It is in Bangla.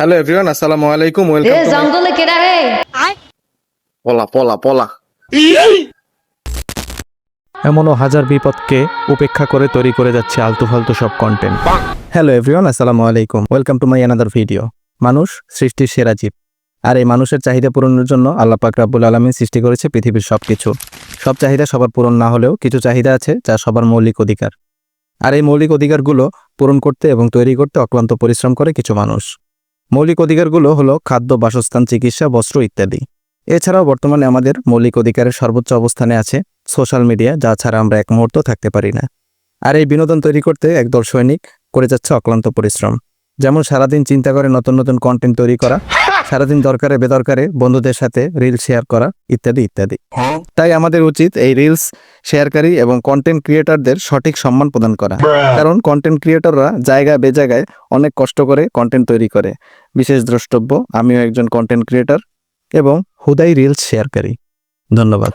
হ্যালো এভরিওয়ান আসসালামু আলাইকুম ওয়েলকাম টু জঙ্গলে কেডা রে পলা পলা পলা এমনও হাজার বিপদকে উপেক্ষা করে তৈরি করে যাচ্ছে আলতু ফালতু সব কন্টেন্ট হ্যালো এভরিওয়ান আসসালামু আলাইকুম welcome to my another video মানুষ সৃষ্টির সেরা জীব। আর এই মানুষের চাহিদা পূরণের জন্য আল্লাহ পাক রাব্বুল আলমিন সৃষ্টি করেছে পৃথিবীর সব কিছু সব চাহিদা সবার পূরণ না হলেও কিছু চাহিদা আছে যা সবার মৌলিক অধিকার। আর এই মৌলিক অধিকারগুলো পূরণ করতে এবং তৈরি করতে অক্লান্ত পরিশ্রম করে কিছু মানুষ। মৌলিক অধিকারগুলো হলো খাদ্য, বাসস্থান, চিকিৎসা, বস্ত্র ইত্যাদি। এছাড়াও বর্তমানে আমাদের মৌলিক অধিকারের সর্বোচ্চ অবস্থানে আছে সোশ্যাল মিডিয়া, যা ছাড়া আমরা এক মুহূর্ত থাকতে পারি না। আর এই বিনোদন তৈরি করতে একদল সৈনিক করে যাচ্ছে অক্লান্ত পরিশ্রম। যেমন সারাদিন চিন্তা করে নতুন নতুন কন্টেন্ট তৈরি করা, সারাদিন দরকারে বেদরকারে বন্ধুদের সাথে রিল শেয়ার করা, ইত্যাদি ইত্যাদি। তাই আমাদের উচিত এই রিলস শেয়ারকারী এবং কন্টেন্ট ক্রিয়েটারদের সঠিক সম্মান প্রদান করা। কারণ কন্টেন্ট ক্রিয়েটররা জায়গায়, বেজায়গায় অনেক কষ্ট করে কন্টেন্ট তৈরি করে। বিশেষ দ্রষ্টব্য আমিও একজন কন্টেন্ট ক্রিয়েটার এবং হুদাই রিলস শেয়ারকারী ধন্যবাদ।